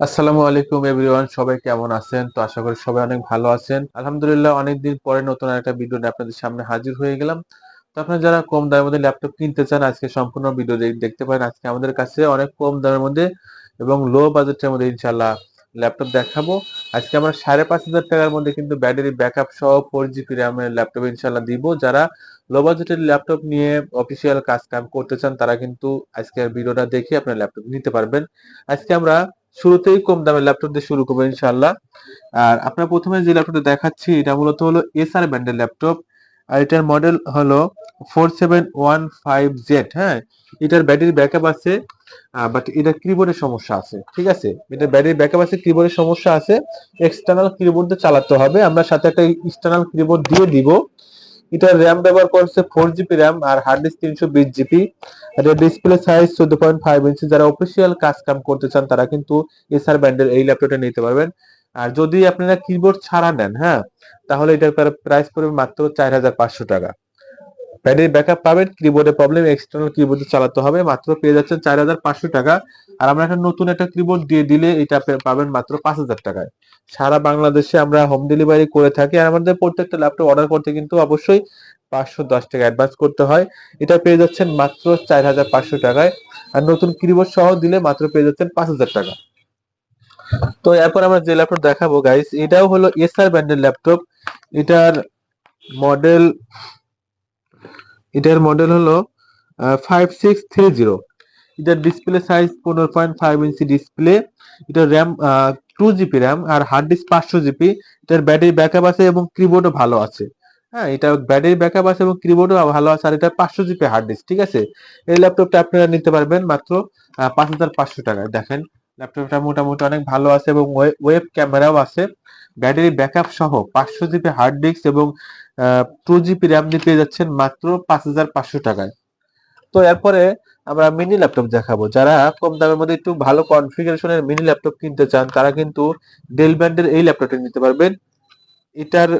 আসসালামু আলাইকুম এভরিওয়ান সবাই কেমন আছেন? তো আশা করি সবাই অনেক ভালো আছেন। আলহামদুলিল্লাহ, অনেকদিন পরে নতুন একটা ভিডিও নিয়ে আপনাদের সামনে হাজির হয়ে গেলাম। তো আপনারা যারা কম দামের মধ্যে ল্যাপটপ কিনতে চান, আজকে সম্পূর্ণ ভিডিও দেখতে পারেন। আজকে আমাদের কাছে অনেক কম দামের মধ্যে এবং লো বাজেটের মধ্যে ইনশাল্লাহ ল্যাপটপ দেখাবো। আজকে আমরা সাড়ে পাঁচ হাজার টাকার মধ্যে কিন্তু ব্যাটারি ব্যাকআপ সহ ফোর জিবি র্যামের ল্যাপটপ ইনশাল্লাহ দিব। যারা লো বাজেটের ল্যাপটপ নিয়ে অফিসিয়াল কাজ কাম করতে চান, তারা কিন্তু আজকের ভিডিওটা দেখে আপনার ল্যাপটপ নিতে পারবেন। আজকে আমরা শুরুতেই কম দামের ল্যাপটপ দিয়ে শুরু করব ইনশাল্লাহ আর আপনার প্রথমে যে ল্যাপটপটা দেখাচ্ছি, এটা মূলত হলো এসআর ব্র্যান্ডের ল্যাপটপ আর এটার মডেল হলো four seven one five Z হ্যাঁ? এটার ব্যাটারি ব্যাকআপ আছে বাট এটা কিবোর্ডের সমস্যা আছে, ঠিক আছে? এটা ব্যাটারি ব্যাকআপ আছে কিবোর্ডের সমস্যা আছে। এক্সটার্নাল কিবোর্ড চালাতে হবে। আমরা সাথে একটা এক্সটার্নাল কিবোর্ড দিয়ে দিব। এটা র্যাম ব্যবহার করছে ফোর জিবি র্যাম আর হার্ড ডিস্ক তিনশো বিশ জিবি ডিসপ্লে সাইজ চোদ্দ পয়েন্ট ফাইভ ইঞ্চি যারা অফিসিয়াল কাজ কাম করতে চান, তারা কিন্তু এসআর ব্যান্ডের এই ল্যাপটপটা নিতে পারবেন। আর যদি আপনারা কিবোর্ড ছাড়া নেন হ্যাঁ তাহলে এটার প্রাইস পড়বে মাত্র চার হাজার পাঁচশো টাকা। ব্যাটারি ব্যাকআপ পাবেন কিবোর্ডে প্রবলেম এক্সটার্নাল কিবোর্ডে চালাতে হবে, মাত্র পেয়ে যাচ্ছেন চার হাজার পাঁচশো টাকা। আর আমরা একটা নতুন একটা কিবোর্ড দিয়ে দিলে এটা পাবেন মাত্র পাঁচ হাজার টাকায়। সারা বাংলাদেশে আমরা হোম ডেলিভারি করে থাকি আর আমাদের প্রত্যেকটা ল্যাপটপ অর্ডার করতে কিন্তু অবশ্যই পাঁচশো দশ টাকা অ্যাডভান্স করতে হয়। এটা পেয়ে যাচ্ছেন মাত্র চার হাজার পাঁচশো টাকায়। আর নতুন কিবোর্ড সহ দিলে মাত্র পেয়ে যাচ্ছেন পাঁচ হাজার টাকা। তো এরপর আমরা যে ল্যাপটপ দেখাবো গাইস এটাও হলো এসআর ব্র্যান্ডের ল্যাপটপ এটার মডেল এটার মডেল হলো ফাইভ সিক্স থ্রি জিরো এটার ডিসপ্লে সাইজ পনেরো পয়েন্ট ফাইভ ইঞ্চি ডিসপ্লে এটার র্যাম টু জিবি র্যাম আর হার্ড ডিস্ক পাঁচশো জিবি এটার ব্যাটারি ব্যাকআপ আছে এবং কিবোর্ডও ভালো আছে। হ্যাঁ এটা ব্যাটারি ব্যাকআপ আছে এবং কিবোর্ডও ভালো আছে আর এটা পাঁচশো জিবি হার্ড ডিস্ক ঠিক আছে? এই ল্যাপটপটা আপনারা নিতে পারবেন মাত্র পাঁচ হাজার পাঁচশো টাকায়। দেখেন ল্যাপটপটা মোটামুটি অনেক ভালো আছে এবং ওয়েব ক্যামেরাও আছে। ব্যাটারি ব্যাকআপ সহ পাঁচশো জিবি হার্ড ডিস্ক এবং টু জিবি র্যাম দিয়ে পেয়ে যাচ্ছেন মাত্র পাঁচ হাজার পাঁচশো টাকায়। তো এরপরে আমরা মিনি ল্যাপটপ দেখাবো। যারা কম দামের মধ্যে একটু ভালো কনফিগারেশনের মিনি ল্যাপটপ কিনতে চান, তারা কিন্তু ডেল ব্র্যান্ডের এই ল্যাপটপটি নিতে পারবেন। এটার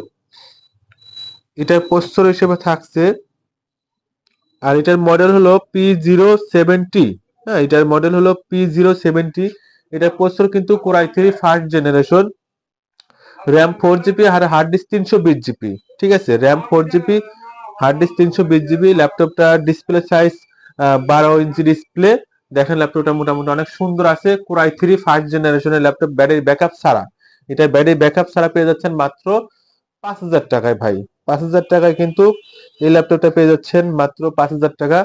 এটার প্রস্তর হিসেবে থাকছে, আর এটার মডেল হলো পি জিরো সেভেন্টি হ্যাঁ এটার মডেল হলো পি জিরো সেভেন্টি এটার প্রস্তর কিন্তু core i three first generation RAM four GB R hard disk তিনশো বিশ জিবি ঠিক আছে? RAM four GB hard disk তিনশো বিশ জিবি ল্যাপটপটা ডিসপ্লে সাইজ বারো ইঞ্চি ডিসপ্লে দেখেন ল্যাপটপটা মোটামুটি অনেক সুন্দর আছে। কোরাই থ্রি ফার্স্ট জেনারেশনের ল্যাপটপ ব্যাটারি ব্যাকআপ ছাড়া। এটা ব্যাটারি ব্যাকআপ ছাড়া পেয়ে যাচ্ছেন মাত্র পাঁচ হাজার টাকায় ভাই। পাঁচ হাজার টাকায় কিন্তু এই ল্যাপটপটা পেয়ে যাচ্ছেন মাত্র পাঁচ হাজার টাকা।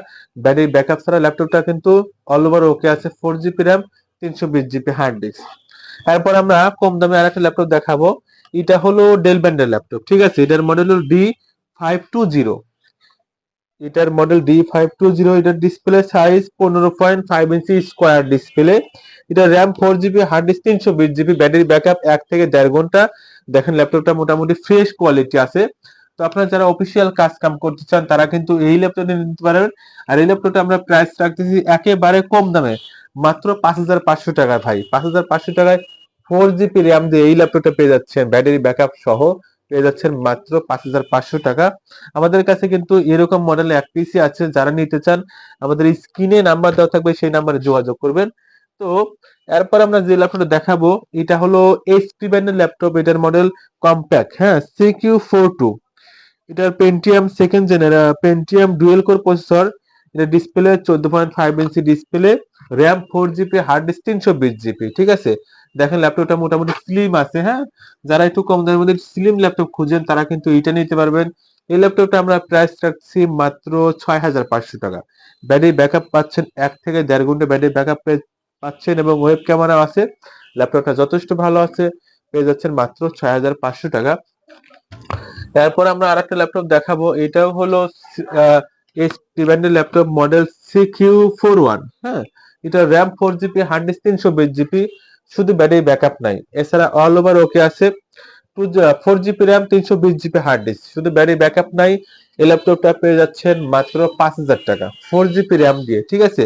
ব্যাটারি ব্যাকআপ ছাড়া ল্যাপটপটা কিন্তু অল ওভার ওকে আছে। ফোর জিবি র্যাম তিনশো বিশ জিবি হার্ড ডিস্ক এরপর আমরা কম দামে আর একটা ল্যাপটপ দেখাবো। এটা হলো ডেল ব্যান্ডের ল্যাপটপ ঠিক আছে? এটার মডেল হলো ডি ফাইভ টু জিরো এটার model D five two zero এটার ডিসপ্লে সাইজ পনেরো point five inch square display এটা RAM four GB hard disk তিনশো বিশ জিবি ব্যাটারি ব্যাকআপ এক থেকে দেড় ঘণ্টা। দেখেন ল্যাপটপটা মোটামুটি ফ্রেশ কোয়ালিটি আছে। তো আপনারা যারা অফিসিয়াল কাজ কাম করতে চান, তারা কিন্তু এই ল্যাপটপটা নিতে পারবেন আর এই ল্যাপটপটা আমরা প্রাইস রাখতেছি একেবারে কম দামে। মাত্র পাঁচ হাজার পাঁচশো টাকায় ভাই। পাঁচ হাজার পাঁচশো টাকায় ফোর জিবি র্যাম দিয়ে এই ল্যাপটপটা পেয়ে যাচ্ছেন ব্যাটারি ব্যাকআপ সহ পেয়ে যাচ্ছেন মাত্র পাঁচ হাজার পাঁচশো টাকা। আমাদের কাছে কিন্তু এরকম মডেলে এক পিসি আছে, যারা নিতে চান, আমাদের স্ক্রিনে নাম্বার দেওয়া থাকবে, সেই নাম্বারে যোগাযোগ করবেন। তো এরপর আমরা যে ল্যাপটপটা দেখাবো, এটা হলো এইচপি ব্র্যান্ডের ল্যাপটপ এটার মডেল কম্প্যাক্ট হ্যাঁ সিকিউ ফোর টু এটার Pentium second generation Pentium dual core processor এটা ডিসপ্লে চোদ্দ point five inch display RAM four GB hard disk তিনশো বিশ জিবি ঠিক আছে? দেখেন ল্যাপটপটা মোটামুটি স্লিম আছে হ্যাঁ? যারা একটু কম দামের মধ্যে স্লিম ল্যাপটপ খুঁজেন, তারা কিন্তু এটা নিতে পারবেন। এই ল্যাপটপটা আমরা প্রাইস রাখছি মাত্র ছয় হাজার পাঁচশো টাকা। ব্যাটারি ব্যাকআপ পাচ্ছেন এক থেকে দেড় ঘণ্টা ব্যাটারি ব্যাকআপ পাচ্ছেন এবং ওয়েব ক্যামেরা আছে। ল্যাপটপটা যথেষ্ট ভালো আছে, পেয়ে যাচ্ছেন মাত্র ছয় হাজার পাঁচশো টাকা। তারপর আমরা আর একটা ল্যাপটপ দেখাবো, এটাও হলো এইচপি ব্র্যান্ডের laptop model CQ four one হ্যাঁ? এটা RAM four GB hard disk তিনশো বিশ জিবি শুধু ব্যাটারি ব্যাকআপ নাই। এছাড়া অল ওভার ওকে আছে। টু ফোর জিবি র্যাম তিনশো বিশ জিবি হার্ড ডিস্ক শুধু ব্যাটারি ব্যাকআপ নাই। এই ল্যাপটপটা পেয়ে যাচ্ছেন মাত্র পাঁচ হাজার টাকা ফোর জিবি র্যাম দিয়ে, ঠিক আছে?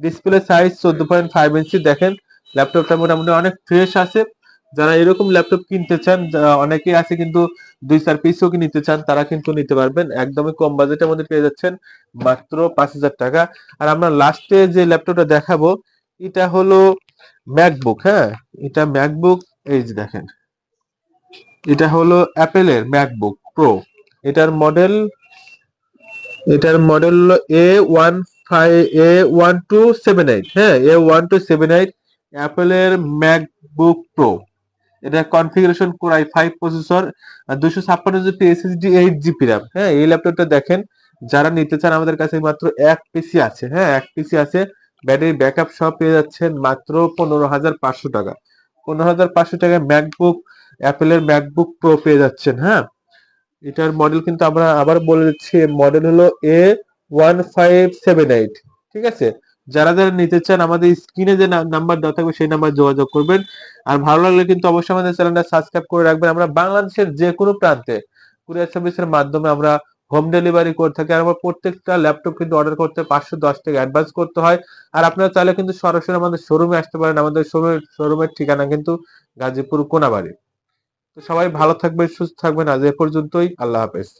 ডিসপ্লে সাইজ চোদ্দ পয়েন্ট ফাইভ ইঞ্চি দেখেন। ল্যাপটপটা মোটামুটি অনেক ফ্রেশ আছে। যারা এরকম ল্যাপটপ কিনতে চান অনেকে আছে কিন্তু দুই চার পিসও কি নিতে চান, তারা কিন্তু নিতে পারবেন। একদমই কম বাজেটের মধ্যে পেয়ে যাচ্ছেন, মাত্র পাঁচ হাজার টাকা। আর আমরা লাস্টে যে ল্যাপটপটা দেখাবো, এটা হলো ম্যাকবুক হ্যাঁ? এটা ম্যাকবুক এই যে দেখেন। এটা হলো অ্যাপেলের ম্যাকবুক প্রো এটার মডেল এটার মডেল হলো A one five A one two seven eight হ্যাঁ? A one two seven eight অ্যাপেলের ম্যাকবুক প্রো এটা configuration core I five processor দুশো ছাপ্পান্ন GB SSD eight GB RAM হ্যাঁ এই ল্যাপটপটা দেখেন, যারা নিতে চান আমাদের কাছে মাত্র এক পিসি আছে। হ্যাঁ এক পিসি আছে। ব্যাটারি ব্যাকআপ সব পেয়ে যাচ্ছেন মাত্র পনেরো হাজার পাঁচশো টাকা। পনেরো হাজার পাঁচশো টাকায় ম্যাকবুক অ্যাপেলের ম্যাকবুক প্রো পেয়ে যাচ্ছেন হ্যাঁ। এটার মডেল কিন্তু আমরা আবার বলে দিচ্ছি মডেল হলো A one five seven eight ঠিক আছে? যারা যারা নিতে চান, আমাদের স্ক্রিনে যে নাম্বার দেওয়া থাকবে, সেই নাম্বার যোগাযোগ করবেন। আর ভালো লাগলে কিন্তু অবশ্যই আমাদের চ্যানেলটা সাবস্ক্রাইব করে রাখবেন। আমরা বাংলাদেশের যে কোনো প্রান্তে কুরিয়ার সার্ভিসের মাধ্যমে আমরা হোম ডেলিভারি করে থাকি। আর আমরা প্রত্যেকটা ল্যাপটপ কিন্তু অর্ডার করতে পাঁচশো দশ টাকা অ্যাডভান্স করতে হয়। আর আপনারা চাইলে কিন্তু সরাসরি আমাদের শোরুমে আসতে পারেন। আমাদের শোরুমের শোরুমের ঠিকানা কিন্তু গাজীপুর কোনাবাড়ি। তো সবাই ভালো থাকবেন, সুস্থ থাকবেন। আজ এ পর্যন্তই। আল্লাহ হাফেজ।